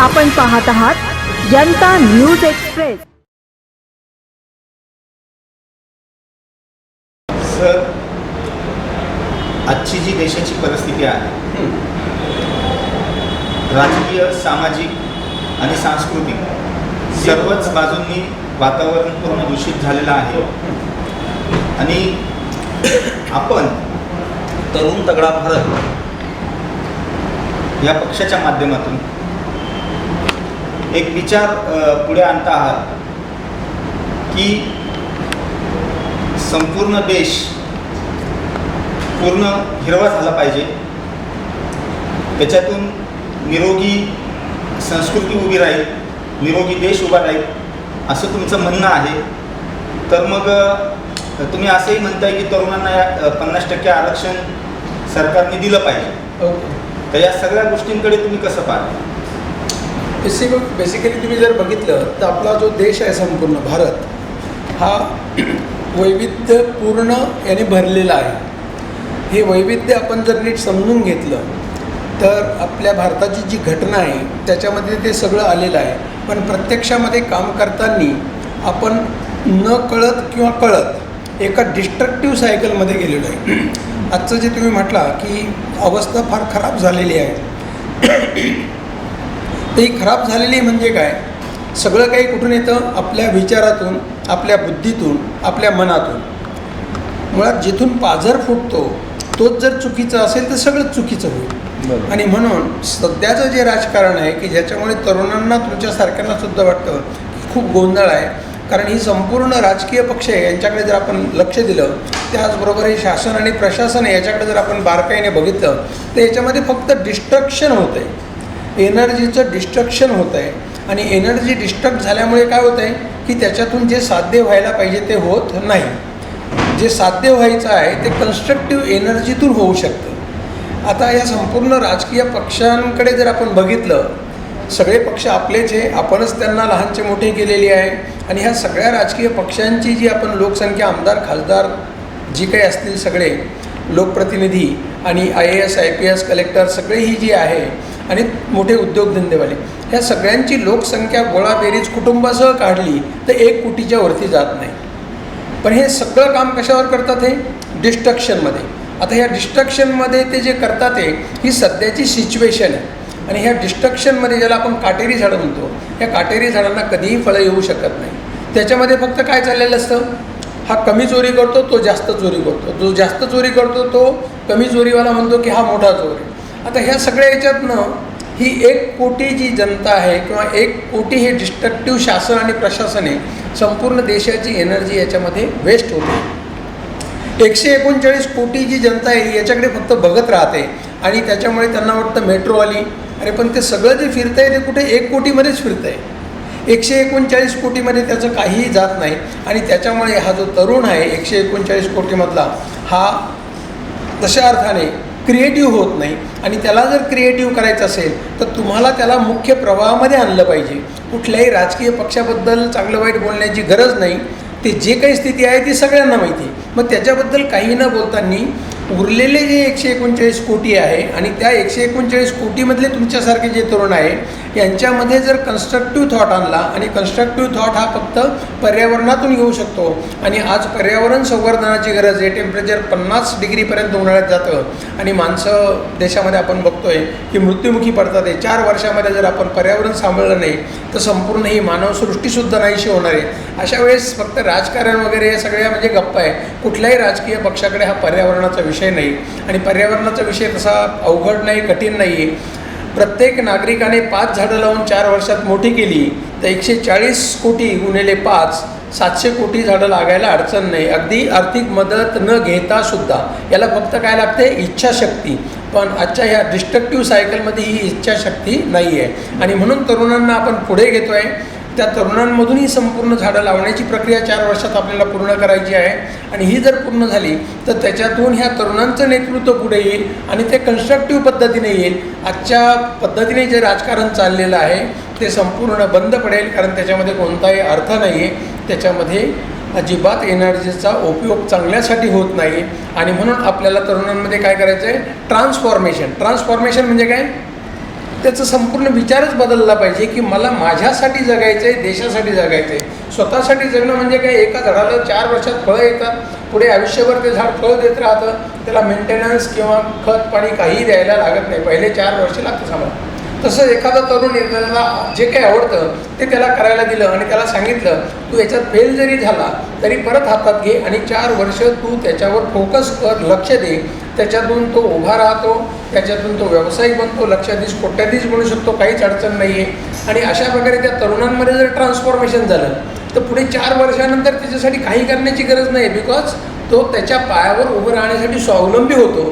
आपण पाहत आहात जनता न्यूज एक्सप्रेस. सर आजची जी देशाची परिस्थिती आहे राजकीय सामाजिक आणि सांस्कृतिक सर्वच बाजूंनी वातावरण पूर्ण दूषित झालेलं आहे. आणि आपण तरुण तगडा भारत या पक्षाच्या माध्यमातून एक विचार पुढे आणता आहात की संपूर्ण देश पूर्ण हिरवा झाला पाहिजे. त्याच्यातून निरोगी संस्कृती उभी राहील निरोगी देश उभा राहील असं तुमचं म्हणणं आहे. तर मग तुम्ही असंही म्हणताय की तरुणांना या पन्नास टक्के आरक्षण सरकारने दिलं पाहिजे. ओके. तर या सगळ्या गोष्टींकडे तुम्ही कसं पाहता? बेसिक बेसिकली तुम्ही जर बघितलं तर आपला जो देश आहे संपूर्ण भारत हा वैविध्यपूर्ण याने भरलेला आहे. हे वैविध्य आपण जर नीट समजून घेतलं तर आपल्या भारताची जी घटना आहे त्याच्यामध्ये ते सगळं आलेलं आहे. पण प्रत्यक्षामध्ये काम करताना आपण न कळत किंवा कळत एका डिस्ट्रक्टिव्ह सायकलमध्ये गेलेलो आहे. आजचं जे तुम्ही म्हटला की अवस्था फार खराब झालेली आहे. ते खराब झालेली म्हणजे काय? सगळं काही कुठून येतं? आपल्या विचारातून आपल्या बुद्धीतून आपल्या मनातून. मुळात जिथून पाझर फुटतो तोच जर चुकीचं असेल तर सगळंच चुकीचं होईल. आणि म्हणून सध्याचं जे राजकारण आहे की ज्याच्यामुळे तरुणांना तुमच्यासारख्यांना सुद्धा वाटतं की खूप गोंधळ आहे. कारण ही संपूर्ण राजकीय पक्ष आहे यांच्याकडे जर आपण लक्ष दिलं त्याचबरोबर हे शासन आणि प्रशासन याच्याकडे जर आपण बारकाईने बघितलं तर याच्यामध्ये फक्त डिस्ट्रक्शन होतं आहे एनर्जीचं डिस्ट्रक्शन होतं आहे आणि एनर्जी डिस्ट्रक्ट झाल्यामुळे काय होतं आहे की त्याच्यातून जे साध्य व्हायला पाहिजे ते होत नाही. जे साध्य व्हायचं आहे ते कन्स्ट्रक्टिव्ह एनर्जीतून होऊ शकतं. आता या संपूर्ण राजकीय पक्षांकडे जर आपण बघितलं सगळे पक्ष आपलेच आहे आपणच त्यांना लहानचे मोठे केलेली आहे. आणि ह्या सगळ्या राजकीय पक्षांची जी आपण लोकसंख्या आमदार खासदार जी काही असतील सगळे लोकप्रतिनिधी आणि I A S I P S collector सगळे ही जी आहे आणि मोठे उद्योगधंदेवाले. ह्या सगळ्यांची लोकसंख्या गोळाबेरीज कुटुंबासह काढली तर एक कोटीच्या वरती जात नाही. पण हे सगळं काम कशावर करतात हे? डिस्ट्रक्शनमध्ये. आता ह्या डिस्ट्रक्शनमध्ये ते जे करतात हे ही सध्याची सिच्युएशन आहे. आणि ह्या डिस्ट्रक्शनमध्ये ज्याला आपण काटेरी झाडं म्हणतो या काटेरी झाडांना कधीही फळं येऊ शकत नाही. त्याच्यामध्ये फक्त काय चाललेलं असतं? हा कमी चोरी करतो तो जास्त चोरी करतो. जो जास्त चोरी करतो तो कमी चोरीवाला म्हणतो की हा मोठा चोर आहे. आता ह्या सगळ्या याच्यातनं ही एक कोटी जी जनता आहे किंवा एक कोटी हे डिस्ट्रक्टिव्ह शासन आणि प्रशासन आहे संपूर्ण देशाची एनर्जी याच्यामध्ये वेस्ट होते. एकशे एकोणचाळीस कोटी जी जनता आहे याच्याकडे फक्त बघत राहते आणि त्याच्यामुळे त्यांना वाटतं मेट्रो आली अरे पण ते सगळं जे फिरतं आहे ते कुठे एक कोटीमध्येच फिरतं आहे एकशे एकोणचाळीस कोटीमध्ये त्याचं काहीही जात नाही आणि त्याच्यामुळे हा जो तरुण आहे एकशे एकोणचाळीस कोटीमधला हा तशा अर्थाने क्रिएटिव्ह होत नाही. आणि त्याला जर क्रिएटिव्ह करायचं असेल तर तुम्हाला त्याला मुख्य प्रवाहामध्ये आणलं पाहिजे. कुठल्याही राजकीय पक्षाबद्दल चांगलं वाईट बोलण्याची गरज नाही. ते जे काही स्थिती आहे ती सगळ्यांना माहिती आहे. मग त्याच्याबद्दल काही न बोलताना उरलेले जे एकशे एकोणचाळीस कोटी आहे आणि त्या एकशे एकोणचाळीस कोटीमधले तुमच्यासारखे जे तरुण आहे यांच्यामध्ये जर कन्स्ट्रक्टिव्ह थॉट आणला आणि कन्स्ट्रक्टिव्ह थॉट हा फक्त पर्यावरणातून येऊ शकतो. आणि आज पर्यावरण संवर्धनाची गरज आहे. टेम्परेचर पन्नास डिग्रीपर्यंत उन्हाळ्यात जातं. आणि माणसं देशामध्ये आपण बघतोय की मृत्युमुखी पडतात आहे. चार वर्षामध्ये जर आपण पर्यावरण सांभाळलं नाही तर संपूर्ण ही मानवसृष्टीसुद्धा नाहीशी होणार आहे. अशा वेळेस फक्त राजकारण वगैरे हे सगळ्या म्हणजे गप्पा आहे. कुठल्याही राजकीय पक्षाकडे हा पर्यावरणाचा विषय नाही. आणि पर्यावरणाचा विषय तसा अवघड नाही कठीण नाही आहे प्रत्येक नागरिकाने पाच झाडं लावून चार वर्षात मोठी केली तर एकशे चाळीस कोटी गुणिले पाच सातशे कोटी झाडं लागायला अडचण नाही. अगदी आर्थिक मदत न घेता सुद्धा. याला फक्त काय लागते? इच्छाशक्ती. पण आजच्या ह्या डिस्ट्रक्टिव्ह सायकलमध्ये ही इच्छाशक्ती नाही आहे आणि म्हणून तरुणांना आपण पुढे घेतो आहे त्या तरुणांमधून ही संपूर्ण झाडं लावण्याची प्रक्रिया चार वर्षात आपल्याला पूर्ण करायची आहे. आणि ही जर पूर्ण झाली तर त्याच्यातून ह्या तरुणांचं नेतृत्व पुढे येईल आणि ते कन्स्ट्रक्टिव्ह पद्धतीने येईल. आजच्या पद्धतीने जे राजकारण चाललेलं आहे ते संपूर्ण बंद पडेल कारण त्याच्यामध्ये कोणताही अर्थ नाही आहे त्याच्यामध्ये अजिबात एनर्जीचा उपयोग चांगल्यासाठी होत नाही. आणि म्हणून आपल्याला तरुणांमध्ये काय करायचं आहे ट्रान्सफॉर्मेशन. ट्रान्सफॉर्मेशन म्हणजे काय? त्याचा संपूर्ण विचारच बदलला पाहिजे की मला माझ्यासाठी जगायचं आहे देशासाठी जगायचं आहे. स्वतःसाठी जगणं म्हणजे काय? एका झाडाला चार वर्षात फळं येतात. पुढे आयुष्यभर ते झाड फळ देत राहतं. त्याला मेंटेनन्स किंवा खत पाणी काहीही द्यायला लागत नाही. पहिले चार वर्ष लागतं सांभाळ तसं एखादा तरुण आहे, त्याला जे काही आवडतं ते त्याला करायला दिलं आणि त्याला सांगितलं तू याच्यात फेल जरी झाला तरी परत हातात घे आणि चार वर्ष तू त्याच्यावर फोकस कर लक्ष दे त्याच्यातून तो उभा राहतो त्याच्यातून तो व्यावसायिक बनतो लक्षाधीश कोट्याधीश बनू शकतो काहीच अडचण नाही आहे आणि अशा प्रकारे त्या तरुणांमध्ये जर ट्रान्सफॉर्मेशन झालं तर पुढे चार वर्षानंतर त्याच्यासाठी काही करण्याची गरज नाही बिकॉज तो त्याच्या पायावर उभं राहण्यासाठी स्वावलंबी होतो.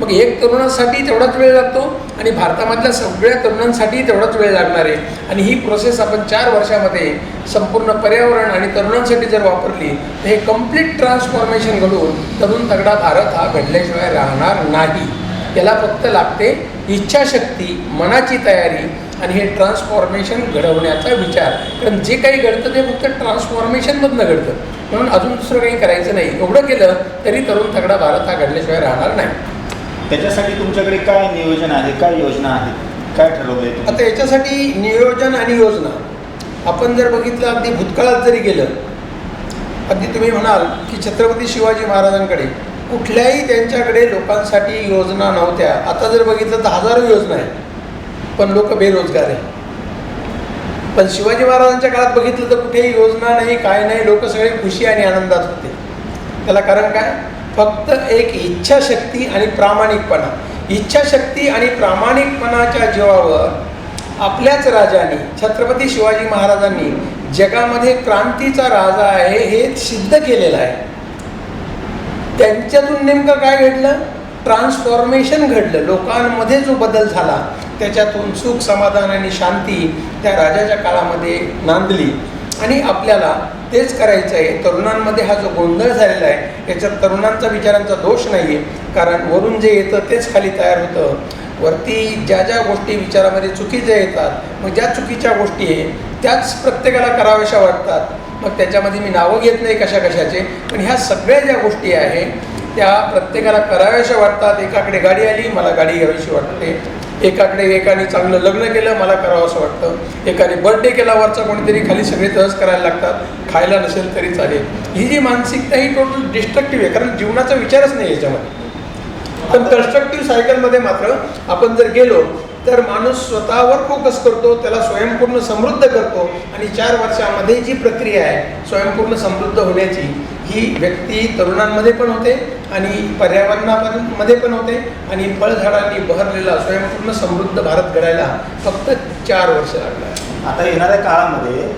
मग एक तरुणासाठी तेवढाच वेळ लागतो आणि भारतामधल्या सगळ्या तरुणांसाठी तेवढाच वेळ लागणार आहे. आणि ही प्रोसेस आपण चार वर्षामध्ये संपूर्ण पर्यावरण आणि तरुणांसाठी जर वापरली तर हे कंप्लीट ट्रान्सफॉर्मेशन घडून तरुण तगडा भारत हा घडल्याशिवाय राहणार नाही. याला फक्त लागते इच्छाशक्ती मनाची तयारी आणि हे ट्रान्सफॉर्मेशन घडवण्याचा विचार. कारण जे काही घडतं ते फक्त ट्रान्सफॉर्मेशनमधनं घडतं. म्हणून अजून दुसरं काही करायचं नाही. एवढं केलं तरी तरुण तगडा भारत हा घडल्याशिवाय राहणार नाही. त्याच्यासाठी तुमच्याकडे काय नियोजन आहे? काय योजना आहे? काय ठरवलंय तुम्ही? आता याच्यासाठी नियोजन आणि योजना. आपण जर बघितलं अगदी भूतकाळात जरी गेलं अगदी तुम्ही म्हणाल की छत्रपती शिवाजी महाराजांकडे कुठल्याही त्यांच्याकडे लोकांसाठी योजना नव्हत्या. आता जर बघितलं तर हजारो योजना आहेत. पण लोक बेरोजगार आहे पण शिवाजी महाराजांच्या काळात बघितलं तर कुठेही योजना नाही काय नाही लोक सगळे खुशी आणि आनंदात होते. त्याला कारण काय? फक्त एक इच्छाशक्ती आणि प्रामाणिकपणा. इच्छाशक्ती आणि प्रामाणिकपणाच्या जीवावर आपल्याच राजाने छत्रपती शिवाजी महाराजांनी जगामध्ये क्रांतीचा राजा आहे हे सिद्ध केलेलं आहे. त्यांच्यातून नेमकं काय घडलं? ट्रान्सफॉर्मेशन घडलं. लोकांमध्ये जो बदल झाला त्याच्यातून सुख समाधान आणि शांती त्या राजाच्या काळामध्ये नांदली आणि आपल्याला तेच करायचं आहे तरुणांमध्ये हा जो गोंधळ झालेला आहे याच्यात तरुणांचा विचारांचा दोष नाही आहे कारण वरून जे येतं तेच खाली तयार होतं. वरती ज्या ज्या गोष्टी विचारामध्ये चुकीच्या येतात मग ज्या चुकीच्या गोष्टी आहे त्याच प्रत्येकाला कराव्याशा वाटतात. मग त्याच्यामध्ये मी नावं घेत नाही कशा कशाचे पण ह्या सगळ्या ज्या गोष्टी आहे त्या प्रत्येकाला कराव्याशा वाटतात. एकाकडे गाडी आली मला गाडी घ्यावीशी वाटते. एकाकडे एकाने चांगलं लग्न केलं मला करावं असं वाटतं. एकाने बर्थडे केला वरचा कोणीतरी खाली सगळे तहस करायला लागतात. खायला नसेल तरी चालेल. ही जी मानसिकता ही टोटल डिस्ट्रक्टिव्ह आहे कारण जीवनाचा विचारच नाही याच्यामध्ये. पण कन्स्ट्रक्टिव्ह सायकलमध्ये मात्र आपण जर गेलो तर माणूस स्वतःवर फोकस करतो त्याला स्वयंपूर्ण समृद्ध करतो. आणि चार वर्षामध्ये जी प्रक्रिया आहे स्वयंपूर्ण समृद्ध होण्याची ही व्यक्ती तरुणांमध्ये पण होते आणि पर्यावरणामध्ये पण होते आणि फळझाडांनी बहरलेला स्वयंपूर्ण समृद्ध भारत घडायला फक्त चार वर्ष लागणार आता येणाऱ्या काळामध्ये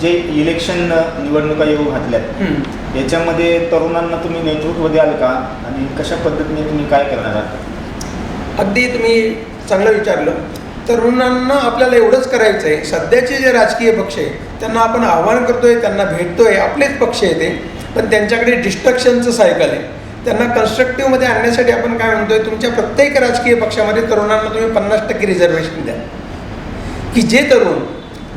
जे इलेक्शन निवडणुका येऊ घातल्यात हम्म. याच्यामध्ये तरुणांना तुम्ही नेतृत्व द्याल का? आणि कशा पद्धतीने तुम्ही काय करणार आहात? अगदी तुम्ही चांगलं विचारलं. तरुणांना आपल्याला एवढंच करायचं आहे सध्याचे जे राजकीय पक्ष आहे त्यांना आपण आव्हान करतोय त्यांना भेटतोय आपलेच पक्ष आहे ते. पण त्यांच्याकडे डिस्ट्रक्शनचं सायकल आहे. त्यांना कन्स्ट्रक्टिव्हमध्ये आणण्यासाठी आपण काय म्हणतोय तुमच्या प्रत्येक राजकीय पक्षामध्ये तरुणांना तुम्ही पन्नास टक्के रिझर्वेशन द्या. की जे तरुण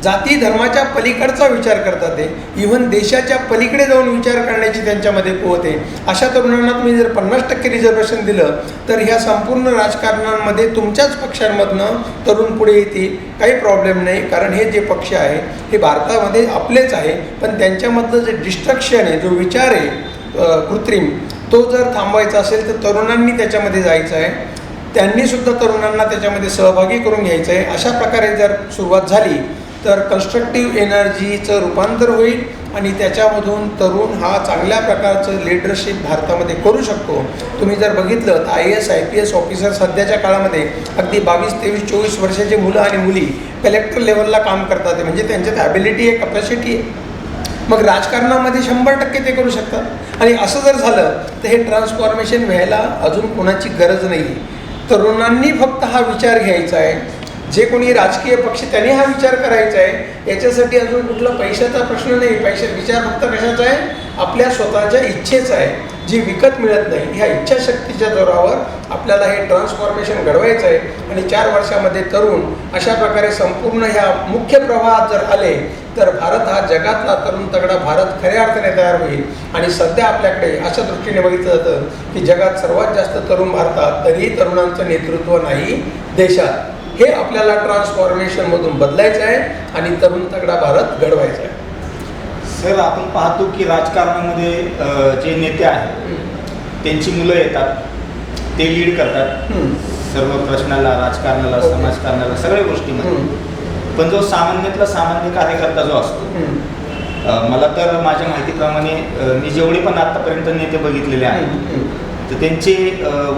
जाती धर्माच्या पलीकडचा विचार करतात ते. इव्हन देशाच्या पलीकडे जाऊन विचार करण्याची त्यांच्यामध्ये पोहते. आहे अशा तरुणांना तुम्ही जर पन्नास टक्के रिझर्वेशन दिलं तर ह्या संपूर्ण राजकारणांमध्ये तुमच्याच पक्षांमधनं तरुण पुढे येतील. काही प्रॉब्लेम नाही कारण हे जे पक्ष आहे हे भारतामध्ये आपलेच आहे. पण त्यांच्यामधलं जे डिस्ट्रक्शन आहे जो विचार आहे कृत्रिम तो जर थांबवायचा असेल तर तरुणांनी त्याच्यामध्ये जायचं आहे. त्यांनीसुद्धा तरुणांना त्याच्यामध्ये सहभागी करून घ्यायचं आहे. अशा प्रकारे जर सुरुवात झाली तर कन्स्ट्रक्टिव्ह एनर्जीचं रूपांतर होईल आणि त्याच्यामधून तरुण हा चांगल्या प्रकारचं लिडरशिप भारतामध्ये करू शकतो. तुम्ही जर बघितलं तर I S I P S officer सध्याच्या काळामध्ये अगदी बावीस तेवीस चोवीस वर्षाचे मुलं आणि मुली कलेक्टर लेवलला काम करतात. म्हणजे त्यांच्यात ॲबिलिटी आहे कपॅसिटी आहे. मग राजकारणामध्ये शंभर टक्के ते करू शकतात. आणि असं जर झालं तर हे ट्रान्सफॉर्मेशन व्हायला अजून कोणाची गरज नाही तरुणांनी फक्त हा विचार घ्यायचा आहे जे कोणी राजकीय पक्ष त्यांनी हा विचार करायचा आहे. याच्यासाठी अजून कुठला पैशाचा प्रश्न नाही. पैशा विचार फक्त कशाचा आहे? आपल्या स्वतःच्या इच्छेचा आहे. जी विकत मिळत नाही ह्या इच्छाशक्तीच्या जोरावर आपल्याला हे ट्रान्सफॉर्मेशन घडवायचं आहे. आणि चार वर्षामध्ये तरुण अशा प्रकारे संपूर्ण ह्या मुख्य प्रवाहात जर आले तर भारत हा जगातला तरुण तगडा भारत खऱ्या अर्थाने तयार होईल. आणि सध्या आपल्याकडे अशा दृष्टीने बघितलं जातं की जगात सर्वात जास्त तरुण भारतात तरीही तरुणांचं नेतृत्व नाही देशात. हे आपल्याला ट्रान्सफॉर्मेशनमधून बदलायचं आहे आणि तरुण तगडा भारत घडवायचा आहे सर आपण पाहतो की राजकारणामध्ये जे नेते आहेत त्यांची मुलं येतात ते लीड करतात. सर्व प्रश्नाला राजकारणाला. समाजकारणाला सगळ्या गोष्टीमध्ये. पण जो सामान्यातला सामान्य कार्यकर्ता जो असतो मला तर माझ्या माहितीप्रमाणे मी जेवढे पण आतापर्यंत नेते बघितलेले आहेत. तर त्यांचे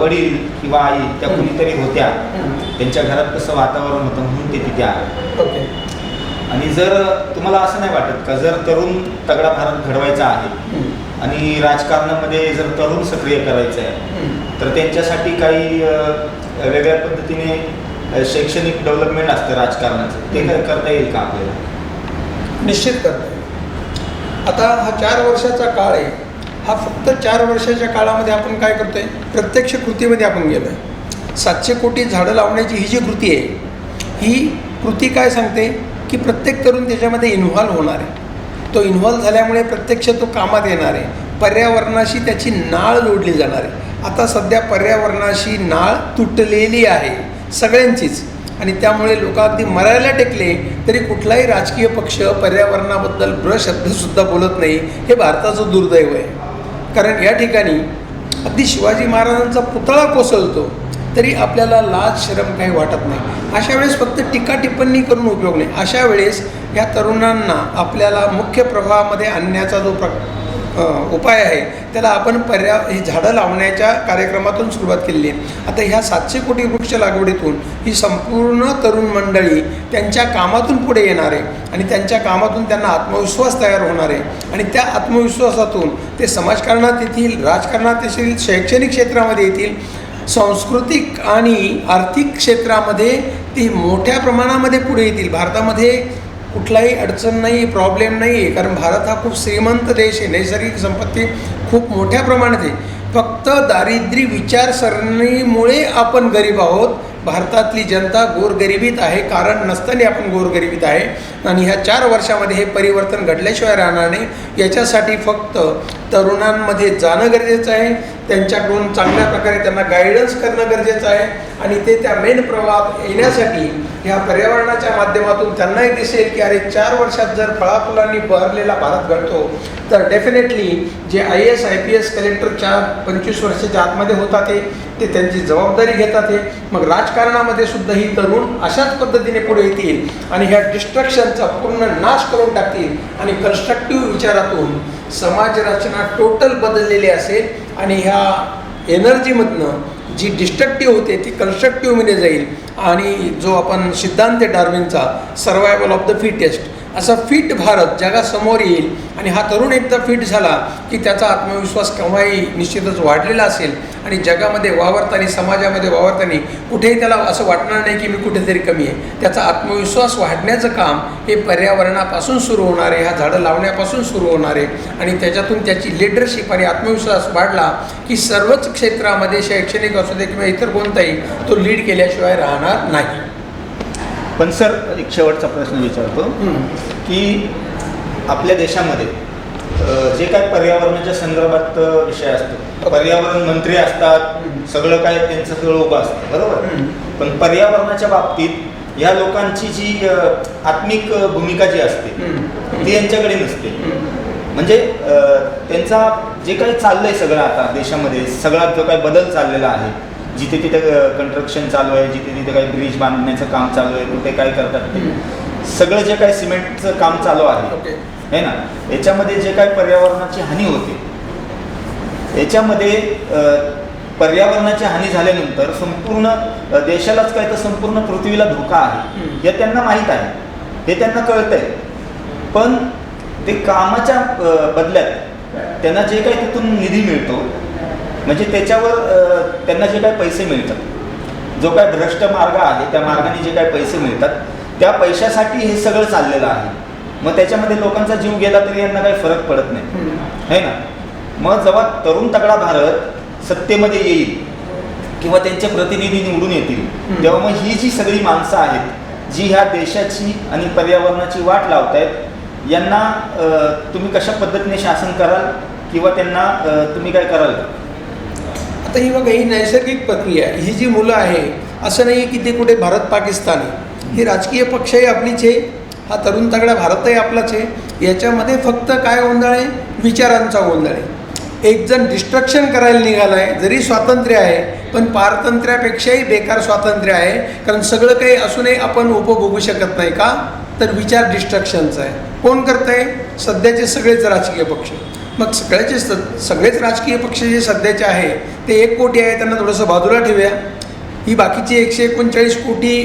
वडील किंवा आई त्या. कुणीतरी होत्या. त्यांच्या घरात कसं वातावरण होतं म्हणून ते तिथे आले. ओके. आणि जर तुम्हाला असं नाही वाटत का जर तरुण तगडा भारत घडवायचा आहे. आणि राजकारणामध्ये जर तरुण सक्रिय करायचं आहे. तर त्यांच्यासाठी काही वेगळ्या पद्धतीने शैक्षणिक डेव्हलपमेंट असतं राजकारणाचं. ते करता येईल का आपल्याला? निश्चित करता येईल. आता हा चार वर्षाचा काळ आहे. हा फक्त चार वर्षाच्या काळामध्ये आपण काय करतोय? प्रत्यक्ष कृतीमध्ये आपण गेलो आहे सातशे कोटी झाडं लावण्याची ही जी कृती आहे ही कृती काय सांगते? की प्रत्येक तरुण त्याच्यामध्ये इन्व्हॉल्व होणार आहे. तो इन्व्हॉल्व झाल्यामुळे प्रत्यक्ष तो कामात येणार आहे. पर्यावरणाशी त्याची नाळ जोडली जाणार आहे. आता सध्या पर्यावरणाशी नाळ तुटलेली आहे सगळ्यांचीच. आणि त्यामुळे लोक अगदी मरायला टेकले तरी कुठलाही राजकीय पक्ष पर्यावरणाबद्दल ब्र शब्दसुद्धा बोलत नाही हे भारताचं दुर्दैव आहे. कारण या ठिकाणी अगदी शिवाजी महाराजांचा पुतळा कोसळतो. तरी आपल्याला लाज शरम काही वाटत नाही. अशा वेळेस फक्त टीका टिप्पणी करून उपयोग नाही. अशा वेळेस या तरुणांना आपल्याला मुख्य प्रवाहामध्ये आणण्याचा जो प्र उपाय आहे त्याला आपण पर्या ही झाडं लावण्याच्या कार्यक्रमातून सुरुवात केलेली आहे. आता ह्या सातशे कोटी वृक्ष लागवडीतून ही संपूर्ण तरुण मंडळी त्यांच्या कामातून पुढे येणार आहे आणि त्यांच्या कामातून त्यांना आत्मविश्वास तयार होणार आहे. आणि त्या आत्मविश्वासातून ते समाजकारणात येतील राजकारणात येतील शैक्षणिक क्षेत्रामध्ये येतील सांस्कृतिक आणि आर्थिक क्षेत्रामध्ये ती मोठ्या प्रमाणामध्ये पुढे येतील. भारतामध्ये कुठलाही अडचण नाही प्रॉब्लेम नाही आहे. कारण भारत हा खूप श्रीमंत देश आहे. नैसर्गिक संपत्ती खूप मोठ्या प्रमाणात आहे. फक्त दारिद्र्य विचारसरणीमुळे आपण गरीब आहोत. भारतातली जनता गोरगरिबीत आहे. कारण नसताना आपण गोरगरिबीत आहे. आणि ह्या चार वर्षामध्ये हे परिवर्तन घडल्याशिवाय राहणार नाही. याच्यासाठी फक्त तरुणांमध्ये जाणं गरजेचं आहे. त्यांच्याकडून चांगल्या प्रकारे त्यांना गायडन्स करणं गरजेचं आहे. आणि ते त्या मेन प्रवाहात येण्यासाठी ह्या पर्यावरणाच्या माध्यमातून त्यांनाही दिसेल की अरे चार वर्षात जर फळाफुलांनी बहरलेला भारत घडतो तर डेफिनेटली जे I S I P S collector चार पंचवीस वर्षाच्या आतमध्ये होतात ते ते त्यांची जबाबदारी घेतात हे. मग राजकारणामध्ये सुद्धा ही तरुण अशाच पद्धतीने पुढे येतील आणि ह्या डिस्ट्रक्शनचा पूर्ण नाश करून टाकतील. आणि कन्स्ट्रक्टिव्ह विचारातून समाज रचना टोटल बदललेली असेल. आणि ह्या एनर्जीमधनं जी डिस्ट्रक्टिव्ह होते ती कन्स्ट्रक्टिव्हमध्ये जाईल. आणि जो आपण सिद्धांत आहे डार्विनचा सर्वायवल ऑफ द फिटेस्ट असा फिट भारत जगासमोर येईल. आणि हा तरुण एकदा फिट झाला की त्याचा आत्मविश्वास केव्हाही निश्चितच वाढलेला असेल. आणि जगामध्ये वावरताना समाजामध्ये वावरताना कुठेही त्याला असं वाटणार नाही की मी कुठेतरी कमी आहे. त्याचा आत्मविश्वास वाढण्याचं काम हे पर्यावरणापासून सुरू होणार आहे. ह्या झाडं लावण्यापासून सुरू होणार आहे. आणि त्याच्यातून त्याची लिडरशिप आणि आत्मविश्वास वाढला की सर्वच क्षेत्रामध्ये शैक्षणिक असू दे किंवा इतर कोणताही तो लीड केल्याशिवाय राहणार नाही. पण सर एक शेवटचा प्रश्न विचारतो. की आपल्या देशामध्ये जे काय पर्यावरणाच्या संदर्भात विषय असतो पर्यावरण मंत्री असतात. सगळं काय त्यांचं सगळं उभं असतं बरोबर. पण पर्यावरणाच्या बाबतीत या लोकांची जी आत्मिक भूमिका जी असते. ती यांच्याकडे नसते. म्हणजे त्यांचा जे काही चाललंय सगळं आता देशामध्ये सगळा जो काही बदल चाललेला आहे जिथे तिथे कन्स्ट्रक्शन चालू आहे जिथे तिथे काही ब्रिज बांधण्याचं काम चालू आहे कुठे काय करतात ते. सगळं जे काही सिमेंटचं काम चालू आहे. है ना? याच्यामध्ये जे काही पर्यावरणाची हानी होते. याच्यामध्ये पर्यावरणाची हानी झाल्यानंतर संपूर्ण देशालाच काय तर संपूर्ण पृथ्वीला धोका आहे. हे त्यांना माहीत आहे. हे त्यांना कळतंय. पण ते कामाच्या बदल्यात त्यांना जे काही तिथून निधी मिळतो म्हणजे त्याच्यावर त्यांना जे काही पैसे मिळतात जो काय भ्रष्ट मार्ग आहे त्या मार्गाने जे काही पैसे मिळतात त्या पैशासाठी हे सगळं चाललेलं आहे मग त्याच्यामध्ये लोकांचा जीव गेला तरी यांना काही फरक पडत नाही. है ना मग जेव्हा तरुण तगडा भारत सत्तेमध्ये येईल किंवा त्यांचे प्रतिनिधी निवडून येतील. तेव्हा मग ही जी सगळी माणसं आहेत जी ह्या देशाची आणि पर्यावरणाची वाट लावतायत यांना तुम्ही कशा पद्धतीने शासन कराल किंवा त्यांना तुम्ही काय कराल आता ही बघा ही नैसर्गिक प्रक्रिया आहे. ही जी मुलं आहे असं नाही की ते कुठे भारत पाकिस्तान आहे. ही राजकीय पक्षही आपलीच आहे. हा तरुण तगडा भारतही आपलाच आहे. याच्यामध्ये फक्त काय गोंधळ आहे? विचारांचा गोंधळ आहे. एक जण डिस्ट्रक्शन करायला निघाला आहे जरी स्वातंत्र्य आहे पण पारतंत्र्यापेक्षाही बेकार स्वातंत्र्य आहे. कारण सगळं काही असूनही आपण उपभोगू शकत नाही का? तर विचार डिस्ट्रक्शनचा आहे. कोण करत आहे सध्याचे सगळेच राजकीय पक्ष. मग सगळ्याचे स सगळेच राजकीय पक्ष जे सध्याचे आहे ते एक कोटी आहे त्यांना थोडंसं बाजूला ठेवूया. ही बाकीची एकशे एकोणचाळीस कोटी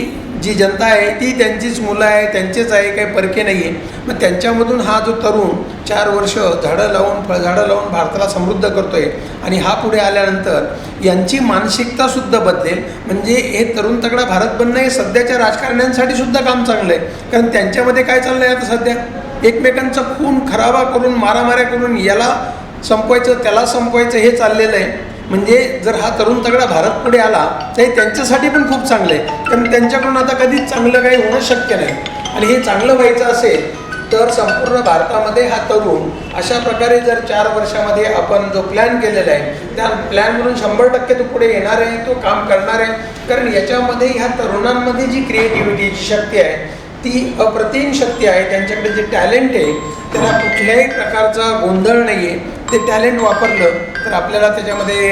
जी जनता आहे ती त्यांचीच मुलं आहे त्यांचेच आहे काही परके नाही आहे मग त्यांच्यामधून हा जो तरुण चार वर्ष झाडं लावून फळझाडं लावून भारताला समृद्ध करतो आहे आणि हा पुढे आल्यानंतर यांची मानसिकतासुद्धा बदलेल. म्हणजे हे तरुण तगडा भारत बनणं हे सध्याच्या राजकारण्यांसाठी सुद्धा काम चांगलं आहे कारण त्यांच्यामध्ये काय चाललं आहे आता सध्या? एकमेकांचा खून खराबा करून मारामाऱ्या करून याला संपवायचं त्याला संपवायचं हे चाललेलं आहे. म्हणजे जर हा तरुण तगडा भारत पुढे आला तर हे त्यांच्यासाठी पण खूप चांगलं आहे. कारण त्यांच्याकडून आता कधीच चांगलं काही होणं शक्य नाही. आणि हे चांगलं व्हायचं असेल तर संपूर्ण भारतामध्ये हा तरुण अशा प्रकारे जर चार वर्षामध्ये आपण जो प्लॅन केलेला आहे त्या प्लॅनवरून शंभर टक्के तो पुढे येणार आहे तो काम करणार आहे. कारण याच्यामध्ये ह्या तरुणांमध्ये जी क्रिएटिव्हिटी जी शक्ती आहे ती अप्रतिम शक्ती आहे त्यांच्याकडे जे टॅलेंट आहे त्यांना कुठल्याही प्रकारचा गोंधळ नाही आहे ते टॅलेंट वापरलं तर आपल्याला त्याच्यामध्ये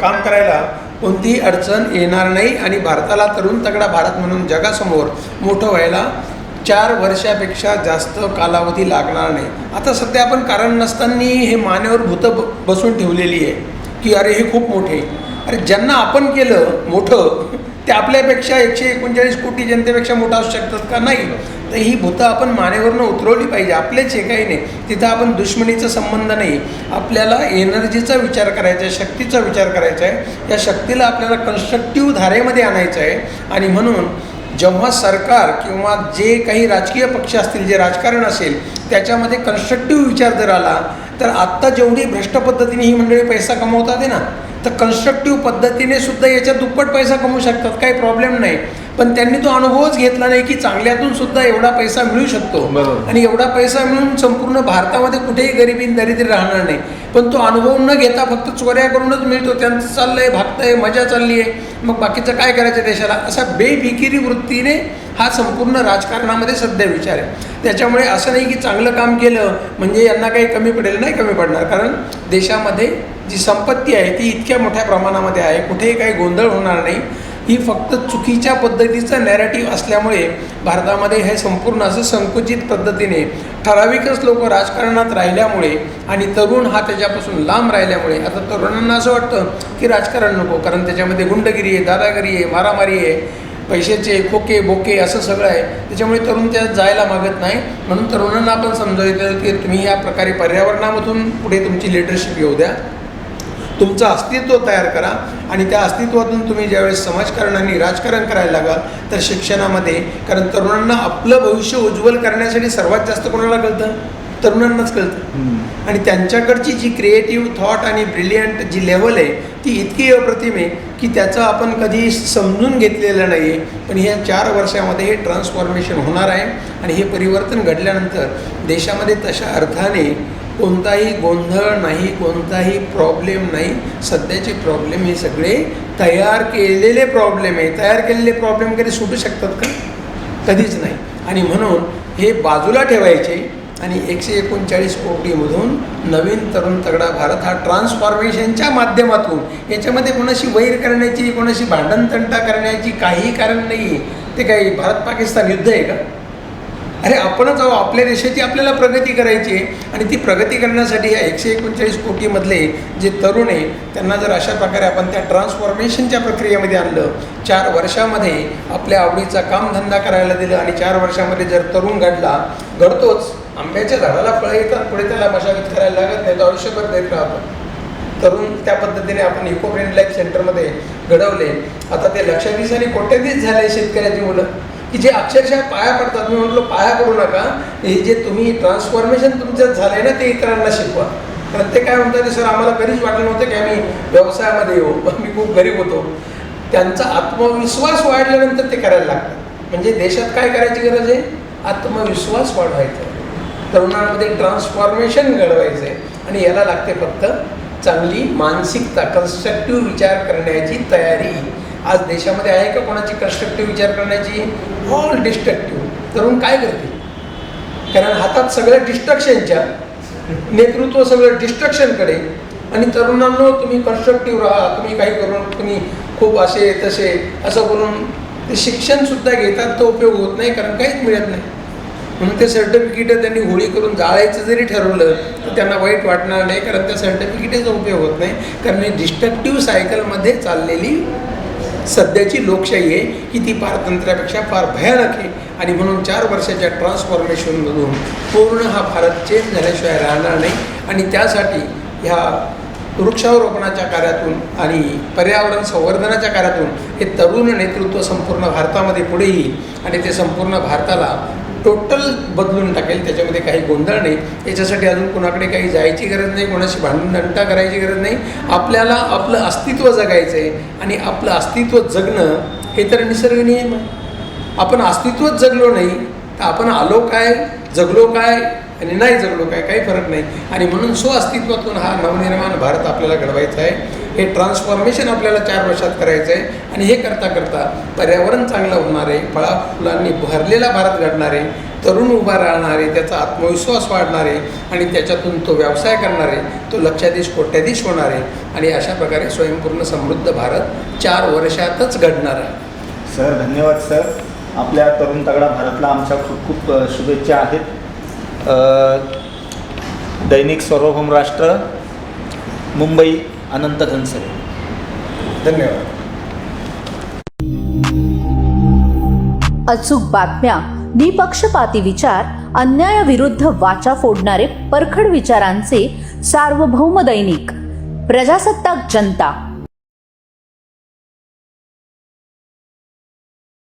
काम करायला कोणतीही अडचण येणार नाही आणि भारताला तरुण तगडा भारत म्हणून जगासमोर मोठं व्हायला चार वर्षापेक्षा जास्त कालावधी लागणार नाही. आता सध्या आपण कारण नसताना हे मानेवर भूतं ब- बसून ठेवलेली आहे की अरे हे खूप मोठे. अरे ज्यांना आपण केलं मोठं ते आपल्यापेक्षा एकशे एकोणचाळीस कोटी जनतेपेक्षा मोठा असू शकतात का? नाही. तर ही भूतं आपण मानेवरनं उतरवली पाहिजे. आपलेच हे काही नाही. तिथं आपण दुश्मनीचा संबंध नाही. आपल्याला एनर्जीचा विचार करायचा आहे शक्तीचा विचार करायचा आहे. या शक्तीला आपल्याला कन्स्ट्रक्टिव्ह धारेमध्ये आणायचं आहे. आणि म्हणून जेव्हा सरकार किंवा जे काही राजकीय पक्ष असतील जे राजकारण असेल त्याच्यामध्ये कन्स्ट्रक्टिव्ह विचार जर आला तर आत्ता जेवढी भ्रष्ट पद्धतीने ही मंडळी पैसा कमवतात आहे ना तर कन्स्ट्रक्टिव्ह पद्धतीने सुद्धा याच्या दुप्पट पैसा कमवू शकतात काही प्रॉब्लेम नाही. पण त्यांनी तो अनुभवच घेतला नाही की चांगल्यातून सुद्धा एवढा पैसा मिळू शकतो. बरोबर. आणि एवढा पैसा मिळून संपूर्ण भारतामध्ये कुठेही गरिबी दरिद्री राहणार नाही. पण तो अनुभव न घेता फक्त चोऱ्या करूनच मिळतो. त्यांचं चाललंय भागतंय मजा चालली आहे मग बाकीचं काय करायचं देशाला? असा बेफिकिरी वृत्तीने हा संपूर्ण राजकारणामध्ये सध्या विचार आहे. त्याच्यामुळे असं नाही की चांगलं काम केलं म्हणजे यांना काही कमी पडेल नाही कमी पडणार. कारण देशामध्ये जी संपत्ती आहे ती इतक्या मोठ्या प्रमाणामध्ये आहे कुठेही काही गोंधळ होणार नाही. ही फक्त चुकीच्या पद्धतीचं नॅरेटिव्ह असल्यामुळे भारतामध्ये हे संपूर्ण असं संकुचित पद्धतीने ठराविकच लोक राजकारणात राहिल्यामुळे आणि तरुण हा त्याच्यापासून लांब राहिल्यामुळे आता तरुणांना असं वाटतं की राजकारण नको कारण त्याच्यामध्ये गुंडगिरी आहे दादागिरी आहे मारामारी आहे पैशाचे खोके बोके असं सगळं आहे. त्याच्यामुळे तरुण त्यात जायला मागत नाही. म्हणून तरुणांना आपण समजावलं की तुम्ही या प्रकारे पर्यावरणामधून पुढे तुमची लिडरशिप येऊ द्या. तुमचं अस्तित्व तयार करा आणि त्या अस्तित्वातून तुम्ही ज्यावेळेस समाजकारण आणि राजकारण करायला लागाल तर शिक्षणामध्ये कारण तरुणांना आपलं भविष्य उज्ज्वल करण्यासाठी सर्वात जास्त कोणाला कळतं? तरुणांनाच कळतं. आणि त्यांच्याकडची जी क्रिएटिव्ह थॉट आणि ब्रिलियंट जी लेवल आहे ती इतकी अप्रतिम आहे की त्याचं आपण कधी समजून घेतलेलं नाही आहे पण ह्या चार वर्षामध्ये हे ट्रान्सफॉर्मेशन होणार आहे आणि हे परिवर्तन घडल्यानंतर देशामध्ये तशा अर्थाने कोणताही गोंधळ नाही कोणताही प्रॉब्लेम नाही. सध्याचे प्रॉब्लेम हे सगळे तयार केलेले प्रॉब्लेम आहे. तयार केलेले प्रॉब्लेम कधी सुटू शकतात का? कधीच नाही. आणि म्हणून हे बाजूला ठेवायचे आणि एकशे एकोणचाळीस कोटीमधून नवीन तरुण तगडा भारत हा ट्रान्सफॉर्मेशनच्या माध्यमातून याच्यामध्ये कोणाशी वैर करण्याची कोणाशी भांडणतंटा करण्याची काही कारण नाही ते काही भारत पाकिस्तान युद्ध आहे का? अरे आपणच आहो आपल्या देशाची आपल्याला प्रगती करायची आहे. आणि ती प्रगती करण्यासाठी या एकशे एकोणचाळीस कोटीमधले जे तरुण आहे त्यांना जर अशा प्रकारे आपण त्या ट्रान्सफॉर्मेशनच्या प्रक्रियेमध्ये आणलं चार वर्षामध्ये आपल्या आवडीचा कामधंदा करायला दिलं आणि चार वर्षामध्ये जर तरुण घडला घडतोच. आंब्याच्या झाडाला फळं येतात पुढे त्याला मशागत करायला लागत नाही तर आयुष्यभर देत राहतो. तरुण त्या पद्धतीने आपण इको फ्रेंड लाईफ सेंटरमध्ये घडवले. आता ते लक्षाधीश आणि कोट्याधीश झाले शेतकऱ्याची मुलं. की जे अक्षरशः पाया पडतात. मी म्हटलो पाया पडू नका. हे जे तुम्ही ट्रान्सफॉर्मेशन तुमच्यात झालंय ना ते इतरांना शिकवा. प्रत्येक काय म्हणतात सर आम्हाला कधीच वाटलं नव्हतं की आम्ही व्यवसायामध्ये येऊ. मी खूप गरीब होतो. त्यांचा आत्मविश्वास वाढल्यानंतर ते करायला लागतात. म्हणजे देशात काय करायची गरज आहे? आत्मविश्वास वाढवायचा. तरुणांमध्ये ट्रान्सफॉर्मेशन घडवायचं आहे आणि याला लागते फक्त चांगली मानसिकता कन्स्ट्रक्टिव्ह विचार करण्याची तयारी. आज देशामध्ये आहे का कोणाची कन्स्ट्रक्टिव्ह विचार करण्याची? ऑल डिस्ट्रक्टिव्ह तरुण काय करते कारण हातात सगळ्या डिस्ट्रक्शनच्या नेतृत्व सगळं डिस्ट्रक्शनकडे आणि तरुणांनो तुम्ही कन्स्ट्रक्टिव्ह राहा. तुम्ही काही करून तुम्ही खूप असे तसे असं बोलून ते शिक्षणसुद्धा घेतात तो उपयोग होत नाही कारण काहीच मिळत नाही. म्हणून ते सर्टिफिकेट त्यांनी होळी करून जाळायचं जरी ठरवलं तर त्यांना वाईट वाटणार नाही कारण त्या सर्टिफिकेटचा उपयोग होत नाही. कारण ही डिस्ट्रक्टिव्ह सायकलमध्ये चाललेली सध्याची लोकशाही आहे की ती पारतंत्र्यापेक्षा फार भयानक आहे. आणि म्हणून चार वर्षाच्या ट्रान्सफॉर्मेशनमधून पूर्ण हा भारत चेंज झाल्याशिवाय राहणार नाही. आणि त्यासाठी ह्या वृक्षारोपणाच्या कार्यातून आणि पर्यावरण संवर्धनाच्या कार्यातून हे तरुण नेतृत्व संपूर्ण भारतामध्ये पुढे येईल. आणि ते संपूर्ण भारताला टोटल बदलून टाकेल त्याच्यामध्ये काही गोंधळ नाही. याच्यासाठी अजून कोणाकडे काही जायची गरज नाही कोणाशी भांडणतंटा करायची गरज नाही. आपल्याला आपलं अस्तित्व जगायचं आहे आणि आपलं अस्तित्व जगणं हे तर निसर्ग नियम आहे. आपण अस्तित्वच जगलो नाही तर आपण आलो काय जगलो काय आणि नाही जगलो काय काही फरक नाही. आणि म्हणून स्वअस्तित्वातून हा नवनिर्माण भारत आपल्याला घडवायचा आहे. हे ट्रान्सफॉर्मेशन आपल्याला चार वर्षात करायचं आहे. आणि हे करता करता पर्यावरण चांगलं होणार आहे फळा फुलांनी भरलेला भारत घडणार आहे तरुण उभा राहणार आहे त्याचा आत्मविश्वास वाढणार आहे आणि त्याच्यातून तो व्यवसाय करणार आहे तो लक्षाधीश कोट्याधीश होणार आहे. आणि अशा प्रकारे स्वयंपूर्ण समृद्ध भारत चार वर्षातच घडणार आहे. सर धन्यवाद सर. आपल्या तरुण तगडा भारतला आमच्या खूप खूप शुभेच्छा आहेत. दैनिक सार्वभौम राष्ट्र मुंबई अनंत घनसरे. धन्यवाद. अचूक बातम्या निपक्षपाती विचार अन्यायाविरुद्ध वाचा फोडणारे परखड विचारांचे सार्वभौम दैनिक. प्रजासत्ताक जनता.